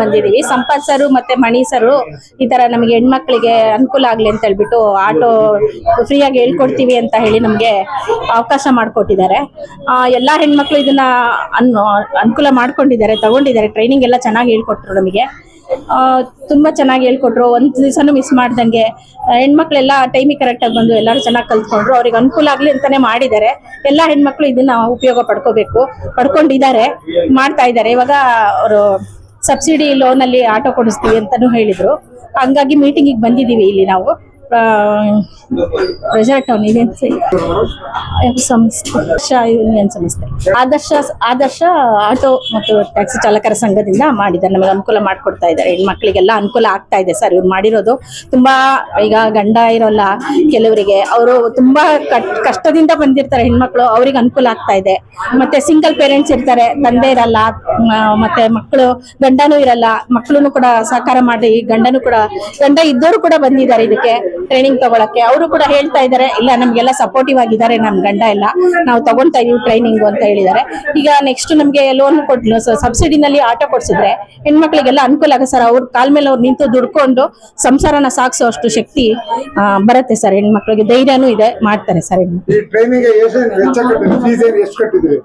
ಬಂದಿದೀವಿ ಸಂಪತ್ ಸರು ಮತ್ತೆ ಮಣಿ ಸರು ಈ ತರ ನಮಗೆ ಹೆಣ್ಮಕ್ಳಿಗೆ ಅನುಕೂಲ ಆಗ್ಲಿ ಅಂತ ಹೇಳ್ಬಿಟ್ಟು ಆಟೋ ಫ್ರೀಯಾಗಿ ಹೇಳ್ಕೊಡ್ತೀವಿ ಅಂತ ಹೇಳಿ ನಮಗೆ ಅವಕಾಶ ಮಾಡಿಕೊಟ್ಟಿದ್ದಾರೆ. ಎಲ್ಲಾ ಹೆಣ್ಮಕ್ಳು ಇದನ್ನ ಅನ್, ಅನುಕೂಲ ಮಾಡ್ಕೊಂಡಿದ್ದಾರೆ, ತಗೊಂಡಿದ್ದಾರೆ. ಟ್ರೈನಿಂಗ್ ಎಲ್ಲ ಚೆನ್ನಾಗಿ ಹೇಳ್ಕೊಟ್ರು ನಮಗೆ. ತುಂಬಾ ಚೆನ್ನಾಗಿ ಹೇಳ್ಕೊಟ್ರು. ಒಂದ್ ದಿವಸನೂ ಮಿಸ್ ಮಾಡ್ದಂಗೆ. ಹೆಣ್ಮಕ್ಳೆಲ್ಲ ಟೈಮಿಗೆ ಕರೆಕ್ಟಾಗಿ ಬಂದು ಎಲ್ಲರೂ ಚೆನ್ನಾಗಿ ಕಲ್ತ್ಕೊಂಡ್ರು. ಅವ್ರಿಗೆ ಅನುಕೂಲ ಆಗ್ಲಿ ಅಂತಾನೆ ಮಾಡಿದ್ದಾರೆ. ಎಲ್ಲಾ ಹೆಣ್ಮಕ್ಳು ಇದನ್ನ ಉಪಯೋಗ ಪಡ್ಕೋಬೇಕು, ಪಡ್ಕೊಂಡಿದ್ದಾರೆ, ಮಾಡ್ತಾ ಇದ್ದಾರೆ. ಇವಾಗ ಅವರು ಸಬ್ಸಿಡಿ ಲೋನ್ ಅಲ್ಲಿ ಆಟೋ ಕೊಡಿಸ್ತೀವಿ ಅಂತಾನು ಹೇಳಿದ್ರು. ಹಂಗಾಗಿ ಮೀಟಿಂಗಿಗೆ ಬಂದಿದೀವಿ ಇಲ್ಲಿ ನಾವು. ಪ್ರೆಷರ್ ಟೌನ್ ಇದೇನ್ ಸಂಸ್ಥೆ ಯೂನಿಯನ್ ಸಂಸ್ಥೆ ಆದರ್ಶ ಆದರ್ಶ ಆಟೋ ಮತ್ತು ಟ್ಯಾಕ್ಸಿ ಚಾಲಕರ ಸಂಘದಿಂದ ಮಾಡಿದ್ದಾರೆ. ನಮಗೆ ಅನುಕೂಲ ಮಾಡಿಕೊಡ್ತಾ ಇದ್ದಾರೆ. ಹೆಣ್ಮಕ್ಳಿಗೆಲ್ಲ ಅನುಕೂಲ ಆಗ್ತಾ ಇದೆ ಸರ್. ಇವ್ರು ಮಾಡಿರೋದು ತುಂಬಾ, ಈಗ ಗಂಡ ಇರೋಲ್ಲ ಕೆಲವರಿಗೆ. ಅವರು ತುಂಬಾ ಕಷ್ಟದಿಂದ ಬಂದಿರ್ತಾರೆ ಹೆಣ್ಮಕ್ಳು. ಅವ್ರಿಗೆ ಅನುಕೂಲ ಆಗ್ತಾ ಇದೆ. ಮತ್ತೆ ಸಿಂಗಲ್ ಪೇರೆಂಟ್ಸ್ ಇರ್ತಾರೆ. ತಂದೆ ಇರಲ್ಲ. ಮತ್ತೆ ಮಕ್ಕಳು, ಗಂಡನೂ ಇರಲ್ಲ. ಮಕ್ಕಳು ಕೂಡ ಸಹಕಾರ ಮಾಡಿ ಗಂಡನು ಕೂಡ, ಗಂಡ ಇದ್ದವರು ಕೂಡ ಬಂದಿದ್ದಾರೆ ಇದಕ್ಕೆ. ಟ್ರೈನಿಂಗ್ ತಗೊಳಕ್ಕೆ. ಅವರು ಕೂಡ ಹೇಳ್ತಾ ಇದ್ದಾರೆ ಇಲ್ಲ ನಮ್ಗೆಲ್ಲ ಸಪೋರ್ಟಿವ್ ಆಗಿದ್ದಾರೆ ನಮ್ ಗಂಡ ಎಲ್ಲ. ನಾವು ತಗೊಳ್ತಾ ಇದೀವಿ ಟ್ರೈನಿಂಗ್ ಅಂತ ಹೇಳಿದ್ದಾರೆ ಈಗ ನೆಕ್ಸ್ಟ್ ನಮ್ಗೆ ಲೋನ್ ಕೊಟ್ಟು ಸಬ್ಸಿಡಿನಲ್ಲಿ ಆಟೋ ಕೊಡ್ಸಿದ್ರೆ ಹೆಣ್ಮಕ್ಳಿಗೆಲ್ಲ ಅನುಕೂಲ ಆಗ ಸರ್ ಅವ್ರ ಕಾಲ್ ಮೇಲೆ ಅವ್ರು ನಿಂತು ದುಡ್ಕೊಂಡು ಸಂಸಾರನ ಸಾಗಿಸೋ ಅಷ್ಟು ಶಕ್ತಿ ಬರುತ್ತೆ ಸರ್ ಹೆಣ್ಮಕ್ಳಿಗೆ ಧೈರ್ಯನೂ ಇದೆ ಮಾಡ್ತಾರೆ ಸರ್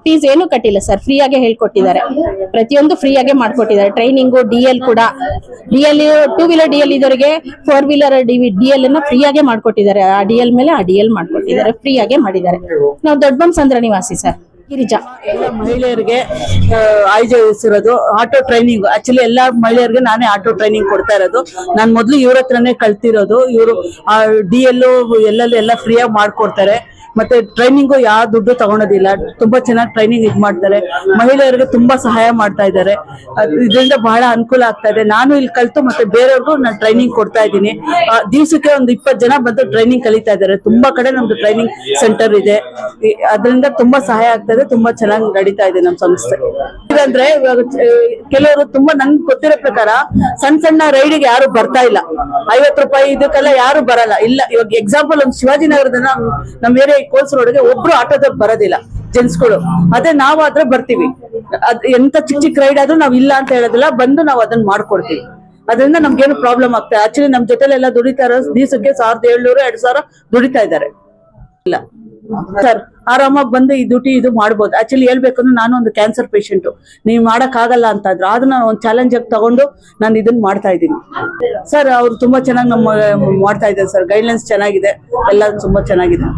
ಫೀಸ್ ಏನು ಕಟ್ಟಿಲ್ಲ ಸರ್ ಫ್ರೀಯಾಗೆ ಹೇಳ್ಕೊಟ್ಟಿದ್ದಾರೆ. ಪ್ರತಿಯೊಂದು ಫ್ರೀಯಾಗೆ ಮಾಡ್ಕೊಟ್ಟಿದ್ದಾರೆ. ಟ್ರೈನಿಂಗು ಡಿ ಎಲ್ ಕೂಡ. D L two wheeler D L ಇದವರಿಗೆ four wheeler D D L ಅನ್ನ ಫ್ರೀಯಾಗೆ ಮಾಡ್ಕೊಟ್ಟಿದ್ದಾರೆ. ಆ ಡಿ ಎಲ್ ಮೇಲೆ ಆ ಡಿ ಎಲ್ ಮಾಡ್ಕೊಟ್ಟಿದ್ದಾರೆ. ಫ್ರೀಯಾಗೆ ಮಾಡಿದ್ದಾರೆ. ನಾವು ದೊಡ್ಡಬಂಸಂದ್ರ ನಿವಾಸಿ ಸರ್. ಗಿರಿಜಾ. ಎಲ್ಲ ಮಹಿಳೆಯರಿಗೆ ಆಯೋಜಿಸಿರೋದು ಆಟೋ ಟ್ರೈನಿಂಗ್. ಆಕ್ಚುಲಿ ಎಲ್ಲ ಮಹಿಳೆಯರಿಗೆ ನಾನೇ ಆಟೋ ಟ್ರೈನಿಂಗ್ ಕೊಡ್ತಾ ಇರೋದು. ನಾನು ಮೊದಲು ಇವ್ರ ಹತ್ರನೇ ಕಲ್ತಿರೋದು. ಇವರು ಡಿ ಎಲ್ಲು ಎಲ್ಲೆಲ್ಲೂ ಎಲ್ಲ ಫ್ರೀಯಾಗಿ ಮಾಡ್ಕೊಡ್ತಾರೆ. ಮತ್ತೆ ಟ್ರೈನಿಂಗು ಯಾವ ದುಡ್ಡು ತಗೊಳೋದಿಲ್ಲ. ತುಂಬಾ ಚೆನ್ನಾಗಿ ಟ್ರೈನಿಂಗ್ ಇದ್ ಮಾಡ್ತಾರೆ. ಮಹಿಳೆಯರಿಗೆ ತುಂಬಾ ಸಹಾಯ ಮಾಡ್ತಾ ಇದ್ದಾರೆ. ಇದರಿಂದ ಬಹಳ ಅನುಕೂಲ ಆಗ್ತಾ ಇದೆ. ನಾನು ಇಲ್ಲಿ ಕಲಿತು ಮತ್ತೆ ಬೇರೆಯವ್ರಿಗೂ ನಾನು ಟ್ರೈನಿಂಗ್ ಕೊಡ್ತಾ ಇದ್ದೀನಿ. ದಿವಸಕ್ಕೆ ಒಂದು ಇಪ್ಪತ್ತು ಜನ ಬಂದು ಟ್ರೈನಿಂಗ್ ಕಲಿತಾ ಇದ್ದಾರೆ. ತುಂಬಾ ಕಡೆ ನಮ್ದು ಟ್ರೈನಿಂಗ್ ಸೆಂಟರ್ ಇದೆ. ಅದರಿಂದ ತುಂಬಾ ಸಹಾಯ ಆಗ್ತಾ ಇದೆ. ತುಂಬಾ ಚೆನ್ನಾಗಿ ನಡೀತಾ ಇದೆ ನಮ್ಮ ಸಂಸ್ಥೆ. ಇದಂದ್ರೆ ಇವಾಗ ಕೆಲವರು ತುಂಬಾ ನಂಗೆ ಗೊತ್ತಿರೋ ಪ್ರಕಾರ ಸಣ್ಣ ಸಣ್ಣ ರೈಡಿಗೆ ಯಾರು ಬರ್ತಾ ಇಲ್ಲ. ಐವತ್ತು ರೂಪಾಯಿ ಇದಕ್ಕೆಲ್ಲ ಯಾರು ಬರಲ್ಲ. ಇಲ್ಲ, ಇವಾಗ ಎಕ್ಸಾಂಪಲ್ ಒಂದು ಶಿವಾಜಿನಗರದ ನಮ್ಮ ಏರಿಯಾ ಕೋಲ್ಸ್ ರೋಡ್ಗೆ ಒಬ್ರು ಆಟೋದವ್ರು ಬರೋದಿಲ್ಲ ಜೆಂಟ್ಸ್ಗಳು. ಅದೇ ನಾವಾದ್ರೆ ಬರ್ತೀವಿ. ಅದ್ ಎಂತ ಚಿಕ್ಕ ಚಿಕ್ಕ ರೈಡ್ ಆದ್ರೂ ನಾವ್ ಇಲ್ಲ ಅಂತ ಹೇಳೋದಿಲ್ಲ, ಬಂದು ನಾವು ಅದನ್ನ ಮಾಡ್ಕೊಡ್ತೀವಿ. ಅದರಿಂದ ನಮ್ಗೇನು ಪ್ರಾಬ್ಲಮ್ ಆಗ್ತದೆ ಆಕ್ಚುಲಿ ನಮ್ ಜೊತೆಲೆಲ್ಲ ದುಡಿತಾ ದಿವಸಕ್ಕೆ ಸಾವಿರದ ಏಳ್ನೂರು, ಎರಡ್ ಸಾವಿರ ದುಡಿತಾ ಇದ್ದಾರೆ. ಇಲ್ಲ. ಸರ್ ಆರಾಮಾಗಿ ಬಂದು ಈ ಡ್ಯೂಟಿ ಇದು ಮಾಡ್ಬೋದು. ಆಕ್ಚುಲಿ ಹೇಳ್ಬೇಕಂದ್ರೆ ನಾನು ಒಂದು ಕ್ಯಾನ್ಸರ್ ಪೇಷಂಟ್ ನೀವು ಮಾಡೋಕ್ಕಾಗಲ್ಲ ಆಗಲ್ಲ ಅಂತ ಇದ್ರು ಆದ್ರೂ ನಾನು ಒಂದು ಚಾಲೆಂಜ್ ಆಗಿ ತಗೊಂಡು ನಾನು ಇದನ್ನ ಮಾಡ್ತಾ ಇದ್ದೀನಿ. ಸರ್ ಅವ್ರು ತುಂಬಾ ಚೆನ್ನಾಗಿ ನಮ್ಮ, ಮಾಡ್ತಾ ಇದ್ದಾರೆ ಸರ್ ಗೈಡ್ಲೈನ್ಸ್ ಚೆನ್ನಾಗಿದೆ. ಎಲ್ಲ ತುಂಬಾ ಚೆನ್ನಾಗಿದೆ.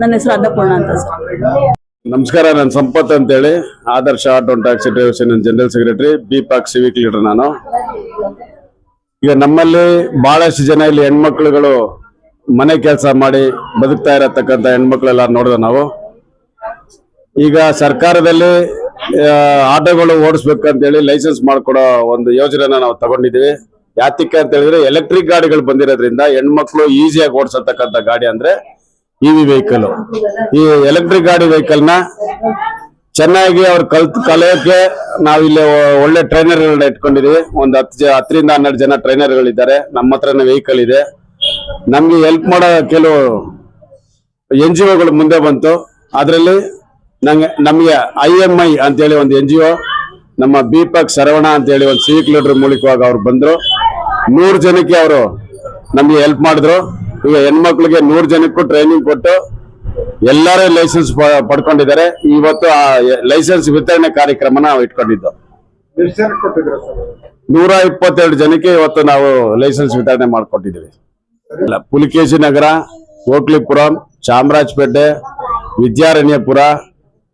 ನನ್ನ ಹೆಸರು ಅನ್ನಪೂರ್ಣ ಅಂತ ಸರ್ ನಮಸ್ಕಾರ, ನಾನು ಸಂಪತ್ ಅಂತೇಳಿ. Adarsh auto taxi drivers general secretary B PAC civic leader ನಾನು. ಈಗ ನಮ್ಮಲ್ಲಿ ಬಹಳಷ್ಟು ಜನ ಇಲ್ಲಿ ಹೆಣ್ಮಕ್ಳುಗಳು ಮನೆ ಕೆಲಸ ಮಾಡಿ ಬದುಕ್ತಾ ಇರತಕ್ಕಂಥ ಹೆಣ್ಮಕ್ಳೆಲ್ಲ ನೋಡಿದ ನಾವು. ಈಗ ಸರ್ಕಾರದಲ್ಲಿ ಆಟೋಗಳು ಓಡಿಸ್ಬೇಕಂತೇಳಿ ಲೈಸೆನ್ಸ್ ಮಾಡ್ಕೊಡೋ ಒಂದು ಯೋಜನೆನ ನಾವು ತಗೊಂಡಿದ್ದೀವಿ. ಯಾತಕ್ಕೆ ಅಂತ ಹೇಳಿದ್ರೆ ಎಲೆಕ್ಟ್ರಿಕ್ ಗಾಡಿಗಳು ಬಂದಿರೋದ್ರಿಂದ ಹೆಣ್ಮಕ್ಳು ಈಸಿಯಾಗಿ ಓಡಿಸತಕ್ಕಂಥ ಗಾಡಿ ಅಂದ್ರೆ ವಿ ವೆಹಿಕಲ್ ಈ ಎಲೆಕ್ಟ್ರಿಕ್ ಗಾಡಿ ವೆಹಿಕಲ್ನ ಚೆನ್ನಾಗಿ ಅವ್ರು ಕಲ್ತ್ ಕಲಿಯೋಕೆ ಇಲ್ಲಿ ಒಳ್ಳೆ ಟ್ರೈನರ್ಗಳನ್ನ ಇಟ್ಕೊಂಡಿದೀವಿ ಒಂದು ಹತ್ತು ಜ, ಹತ್ತರಿಂದ ಹನ್ನೆರಡು ಜನ ಟ್ರೈನರ್ಗಳಿದ್ದಾರೆ ನಮ್ಮ ಹತ್ರನೇ ವೆಹಿಕಲ್ ಇದೆ. ನಮ್ಗೆ ಹೆಲ್ಪ್ ಮಾಡೋ ಕೆಲವು ಎನ್ ಜಿ ಒಗಳು ಮುಂದೆ ಬಂತು. ಅದರಲ್ಲಿ ನಂಗೆ ನಮಗೆ ಐ ಎಂ ಐ ಅಂತೇಳಿ ಒಂದು ಎನ್ ಜಿ ಒ ನಮ್ಮ ದೀಪಕ್ ಶರವಣ ಅಂತೇಳಿ ಒಂದು ಸಿವಿಕ್ ಲೀಡರ್ ಮೂಲಕವಾಗಿ ಅವ್ರು ಬಂದರು. ನೂರು ಜನಕ್ಕೆ ಅವರು ನಮಗೆ ಹೆಲ್ಪ್ ಮಾಡಿದ್ರು. ಈಗ ಹೆಣ್ಮಕ್ಳಿಗೆ ನೂರು ಜನಕ್ಕೂ ಟ್ರೈನಿಂಗ್ ಕೊಟ್ಟು ಎಲ್ಲರೂ ಲೈಸೆನ್ಸ್ ಪಡ್ಕೊಂಡಿದ್ದಾರೆ. ಇವತ್ತು ಆ ಲೈಸೆನ್ಸ್ ವಿತರಣೆ ಕಾರ್ಯಕ್ರಮ ನಾವು ಇಟ್ಕೊಂಡಿದ್ದು. ನೂರ ಇಪ್ಪತ್ತೆರಡು ಜನಕ್ಕೆ ಇವತ್ತು ನಾವು ಲೈಸೆನ್ಸ್ ವಿತರಣೆ ಮಾಡಿಕೊಟ್ಟಿದ್ದೀವಿ. Pulikeshi Nagar Kotlipuram Chamarajpet Vidyaranyapura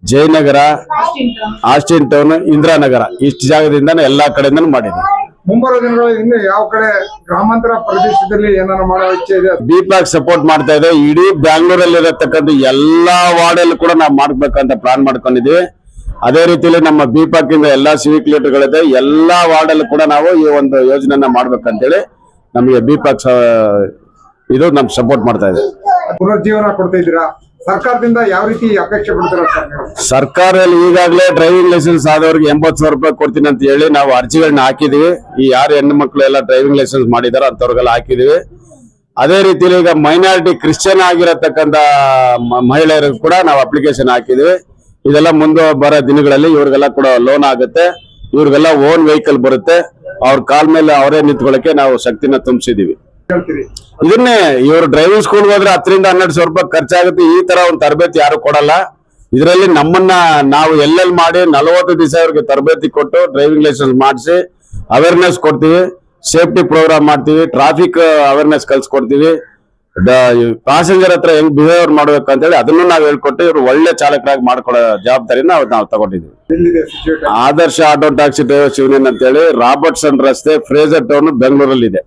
Jayanagar Austin Town Indiranagar. ಇಷ್ಟು ಜಾಗದಿಂದ ಎಲ್ಲಾ ಕಡೆಯಿಂದ ಮಾಡಿದೆ. ಮುಂಬರುವ ದಿನಗಳಲ್ಲಿ ಇನ್ನು ಯಾವ ಕಡೆ ಗ್ರಾಮಾಂತರ ಪ್ರದೇಶದಲ್ಲಿ ಏನಾರು ಮಾಡೋ ಇಚ್ಛೆ ಇದೆ? ಬಿಪ್ಯಾಕ್ ಸಪೋರ್ಟ್ ಮಾಡ್ತಾ ಇದೆ. ಇಡೀ ಬ್ಯಾಂಗ್ಳೂರಲ್ಲಿ ಇರತಕ್ಕಂಥ ಎಲ್ಲಾ ವಾರ್ಡಲ್ಲಿ ಕೂಡ ನಾವು ಮಾಡ್ಬೇಕಂತ ಪ್ಲಾನ್ ಮಾಡ್ಕೊಂಡಿದ್ವಿ. ಅದೇ ರೀತಿಯಲ್ಲಿ ನಮ್ಮ ಬಿಪಾಕ್ ಇಂದ ಎಲ್ಲಾ ಸಿವಿಕ್ ಲೀಡರ್ಗಳಿದೆ ಎಲ್ಲಾ ವಾರ್ಡಲ್ಲಿ ಕೂಡ ನಾವು ಈ ಒಂದು ಯೋಜನೆ ಮಾಡ್ಬೇಕಂತೇಳಿ ನಮಗೆ ಬಿಪಾಕ್ ಇದು ನಮ್ಗೆ ಸಪೋರ್ಟ್ ಮಾಡ್ತಾ ಇದೆ. ಪುನರ್ಜೀವನ ಕೊಡ್ತಾ ಇದ್ದೀರಾ? ಸರ್ಕಾರದಿಂದ ಯಾವ ರೀತಿ ಅಪೇಕ್ಷೆ ಪಡ್ತೀರಾ ಸರ್ ನೀವು? ಸರ್ಕಾರದಲ್ಲಿ ಈಗಾಗಲೇ ಡ್ರೈವಿಂಗ್ ಲೈಸೆನ್ಸ್ ಆದವ್ರಿಗೆ ಎಂಬತ್ತು ಸಾವಿರ ರೂಪಾಯಿ ಕೊಡ್ತೀನಿ ಅಂತ ಹೇಳಿ ನಾವು ಅರ್ಜಿಗಳನ್ನ ಹಾಕಿದೀವಿ. ಈ ಯಾರು ಹೆಣ್ಣು ಮಕ್ಕಳು ಎಲ್ಲ ಡ್ರೈವಿಂಗ್ ಲೈಸೆನ್ಸ್ ಮಾಡಿದಾರ ಅಂತವ್ರಿಗೆಲ್ಲ ಹಾಕಿದೀವಿ. ಅದೇ ರೀತಿಯಲ್ಲಿ ಈಗ ಮೈನಾರಿಟಿ ಕ್ರಿಶ್ಚಿಯನ್ ಆಗಿರತಕ್ಕಂತ ಮಹಿಳೆಯರಿಗೂ ಕೂಡ ನಾವು ಅಪ್ಲಿಕೇಶನ್ ಹಾಕಿದೀವಿ. ಇದೆಲ್ಲ ಮುಂದೆ ಬರೋ ದಿನಗಳಲ್ಲಿ ಇವ್ರಿಗೆಲ್ಲ ಕೂಡ ಲೋನ್ ಆಗುತ್ತೆ. ಇವ್ರಿಗೆಲ್ಲ ಓನ್ ವೆಹಿಕಲ್ ಬರುತ್ತೆ. ಅವ್ರ ಕಾಲ್ ಮೇಲೆ ಅವರೇ ನಿಂತ್ಕೊಳ್ಳಕ್ಕೆ ನಾವು ಶಕ್ತಿನ ತುಂಬಿಸಿದೀವಿ. ಇದನ್ನೇ ಇವರು ಡ್ರೈವಿಂಗ್ ಸ್ಕೂಲ್ ಹೋದ್ರೆ ಹತ್ತರಿಂದ ಹನ್ನೆರಡು ಸಾವಿರ ರೂಪಾಯಿ ಖರ್ಚಾಗುತ್ತೆ. ಈ ತರ ಒಂದು ತರಬೇತಿ ಯಾರು ಕೊಡಲ್ಲ. ಇದರಲ್ಲಿ ನಮ್ಮನ್ನ ನಾವು ಎಲ್ಲೆಲ್ಲಿ ಮಾಡಿ ನಲವತ್ತು ದಿವಸ ಅವ್ರಿಗೆ ತರಬೇತಿ ಕೊಟ್ಟು ಡ್ರೈವಿಂಗ್ ಲೈಸೆನ್ಸ್ ಮಾಡಿಸಿ ಅವೇರ್ನೆಸ್ ಕೊಡ್ತೀವಿ. ಸೇಫ್ಟಿ ಪ್ರೋಗ್ರಾಮ್ ಮಾಡ್ತೀವಿ. ಟ್ರಾಫಿಕ್ ಅವೇರ್ನೆಸ್ ಕಲ್ಸ್ಕೊಡ್ತೀವಿ. ಪ್ಯಾಸೆಂಜರ್ ಹತ್ರ ಹೆಂಗ್ ಬಿಹೇವಿಯರ್ ಮಾಡ್ಬೇಕು ಅಂತೇಳಿ ಅದನ್ನು ನಾವು ಹೇಳ್ಕೊಟ್ಟು ಇವ್ರು ಒಳ್ಳೆ ಚಾಲಕರಾಗಿ ಮಾಡ್ಕೊಡೋ ಜವಾಬ್ದಾರಿನ ನಾವು ತಗೊಂಡಿದ್ದೀವಿ. ಆದರ್ಶ ಆಟೋ ಟ್ಯಾಕ್ಸಿ ಡ್ರೈವರ್ ಶಿವನೇನ್ ಅಂತೇಳಿ ರಾಬರ್ಟ್ಸನ್ ರಸ್ತೆ ಫ್ರೇಜರ್ ಟೌನ್ ಬೆಂಗಳೂರಲ್ಲಿ ಇದೆ